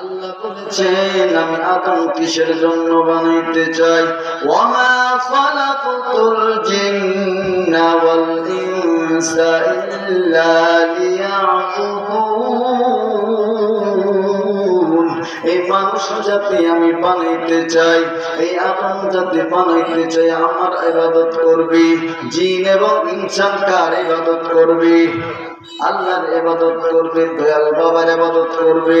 আল্লাহ বলেছেন, আমি আদম কিসের জন্য বানাইতে চাই? ওয়ামা খালাকতুল জিন্না ওয়াল ইনসা এই মানুষ জাতি আমি বানাইতে চাই, এই আদম জাতি বানাইতে চাই, আমার ইবাদত করবি? জিন এবং ইনসান কার ইবাদত করবি? আল্লাহর ইবাদত করবে, দয়াল বাবার ইবাদত করবে?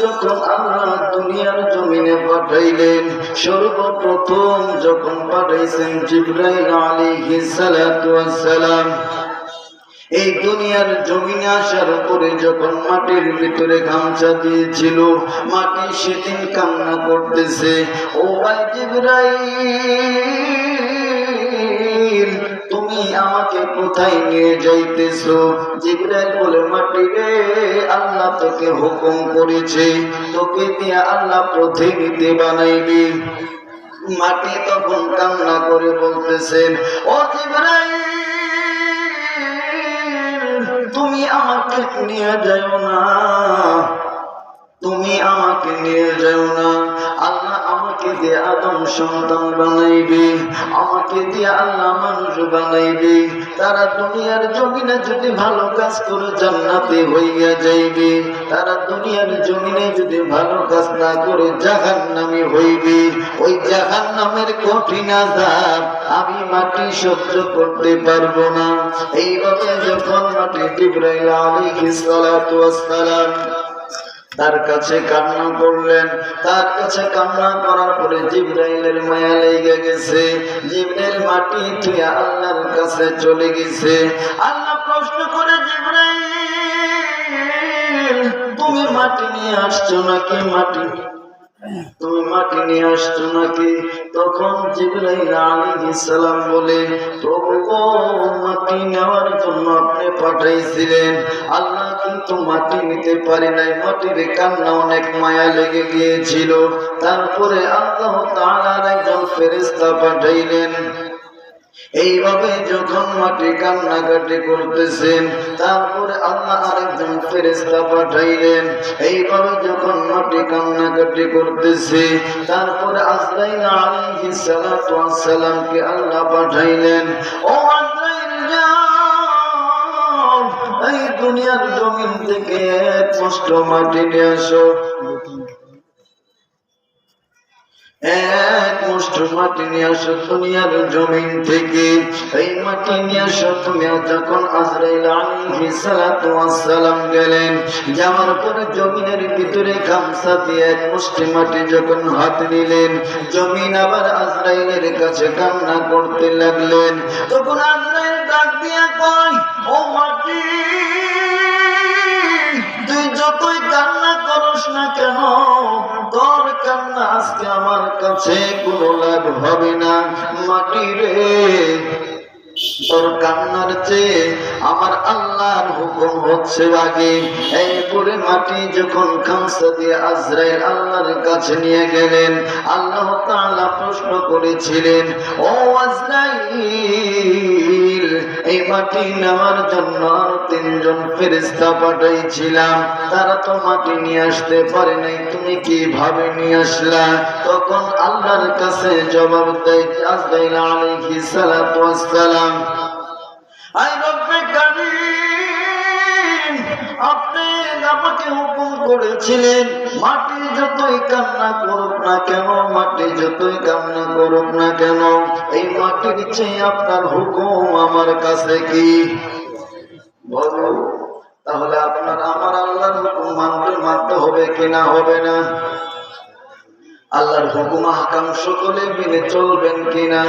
যখন আল্লাহ দুনিয়ার জমিনে পাঠাইলেন। সর্বপ্রথম যখন পাঠাইছেন জিবরাইল ওয়াস সালাম এই দুনিয়ার জমিনে আসার পরে যখন মাটির ভিতরে গামছা দিয়েছিল, মাটি সেদিন কান্না করতেছে, ও ভাই জিবরাইল, তুমি আমাকে কোথায় নিয়ে যাইতেছো? জিবরাইল বলে, মাটি রে আল্লাহ তোকে হুকুম করেছে। তোকে দিয়ে আল্লাহ প্রতিনিধি বানাইবি। মাটি তখন কান্না করে বলতেছেন ও তুমি আমাকে নিয়ে যাও না। তুমি আমাকে নিয়ে যাও দিয়ে আদম সন্তান বানাইবে, আমাকে দিয়ে আল্লাহ মানুষ বানাইবে, তারা দুনিয়ার জমিনে যদি ভালো কাজ করে জান্নাতে হইয়া যাইবে, তারা দুনিয়ার জমিনে যদি ভালো কাজ না করে জাহান নামে হইবে। ওই জাহান নামের কঠিন আজাব আমি মাটি সহ্য করতে পারব না। এইভাবে যখন মাটি সালাতু ওয়াস সালাম তার কাছে কান্না করলেন। তার কাছে কান্না করার পরে জিব্রাইলের মায়া লেগে গেছে। জিব্রাইল মাটি তুইয়া আল্লাহর কাছে চলে গেছে। আল্লাহ প্রশ্ন করে, জিব্রাইল, তুমি মাটি নিয়ে আসছো নাকি মাটি? তুমি মাটি নিয়ে আসছো নাকি? তখন জিব্রাইল আলাইহিস সালাম বলে, প্রভু মাটি নেওয়ার জন্য আপনি পাঠাইছিলেন। আল্লাহ কিন্তু মাটি নিতে পারে নাই, মাটির কান্না অনেক মায়া লেগে গিয়েছিল। তারপরে আল্লাহ তাআলার একজন ফেরেশতা পাঠাইলেন। এইভাবে যখন মাটি কান্নাকাটি করতেছেন, তারপরে আল্লাহ আরেকজন ফেরেস্তা পাঠাইলেন। এইভাবে যখন মাটি কান্নাকাটি করতেছে, তারপরে আজরাইল সালামকে আল্লাহ পাঠাইলেন। ও দুনিয়ার জমিন থেকে এক কষ্ট মাটি নিয়ে আসো। এক মুষ্ঠ মাটি নিয়ে আসো দুনিয়ার জমিন থেকে। এই মাটি নিয়ে আসো তুমি যখন আজরাইল সালাতু সালাম গেলেন, যাওয়ার পরে জমিনের ভিতরে গামছা দিয়ে এক মুষ্টি মাটি যখন হাত নিলেন, জমিন আবার আজরাইলের কাছে কান্না করতে লাগলেন। তখন আজরাইল ডাক দিয়ে কয়, ও মাটি কাছে কোনো লাভ হবে না। মাটি রে, তোর কান্নার চেয়ে আমার আল্লাহর হুকুম হচ্ছে আগে। এই করে মাটি যখন খামসা দিয়ে আজরাইল আল্লাহর কাছে নিয়ে গেলেন, আল্লাহ তাআলা প্রশ্ন করেছিলেন, ও আজরাইল এই মাটি নেওয়ার জন্য তিনজন ফেরিস্তা পাঠাইছিলাম। তারা তো মাটি নিয়ে আসতে পারে নাই, তুমি কীভাবে নিয়ে আসলা? তখন আল্লাহর কাছে জবাব দেয় আসবে আলাইহি সালাতু ওয়াস সালাম। আই রব্বে আমাকে হুকুম করেছিলেন, মাটি যতই কান্না করুক না কেন, মাটি যতই কান্না করুক না কেন, এই মাটির চেয়ে আপনার হুকুম আমার কাছে কি? বলো, তাহলে আপনার আমার আল্লাহর হুকুম মানতে মানতে হবে কিনা হবে না? আল্লাহর হুকুম হাকাম সকলে মেনে চলবেন কিনা